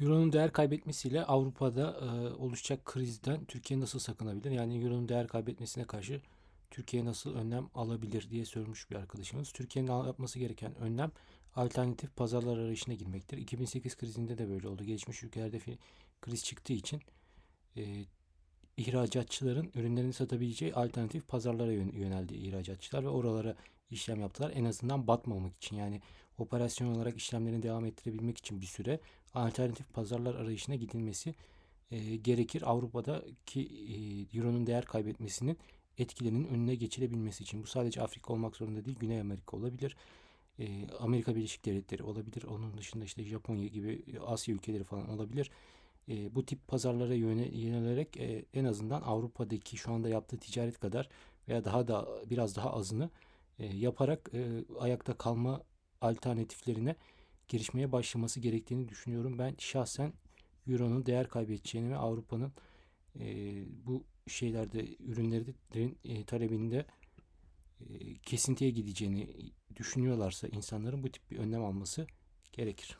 Euro'nun değer kaybetmesiyle Avrupa'da e, oluşacak krizden Türkiye nasıl sakınabilir? Yani Euro'nun değer kaybetmesine karşı Türkiye nasıl önlem alabilir diye sormuş bir arkadaşımız. Türkiye'nin yapması gereken önlem alternatif pazarlar arayışına girmektir. 2008 krizinde de böyle oldu. Gelişmiş ülkelerde kriz çıktığı için e, ihracatçıların ürünlerini satabileceği alternatif pazarlara yön- yöneldi ihracatçılar ve oralara işlem yaptılar. En azından batmamak için yani operasyon olarak işlemlerini devam ettirebilmek için bir süre alternatif pazarlar arayışına gidilmesi e, gerekir. Avrupa'daki e, Euro'nun değer kaybetmesinin etkilerinin önüne geçilebilmesi için. Bu sadece Afrika olmak zorunda değil, Güney Amerika olabilir. e, Amerika Birleşik Devletleri olabilir. Onun dışında işte Japonya gibi Asya ülkeleri falan olabilir. E, bu tip pazarlara yöne, yönelerek e, en azından Avrupa'daki şu anda yaptığı ticaret kadar veya daha da biraz daha azını e, yaparak e, ayakta kalma alternatiflerine girişmeye başlaması gerektiğini düşünüyorum. Ben şahsen Euro'nun değer kaybedeceğini ve Avrupa'nın e, bu şeylerde ürünlerin e, talebinde e, kesintiye gideceğini düşünüyorlarsa insanların bu tip bir önlem alması gerekir.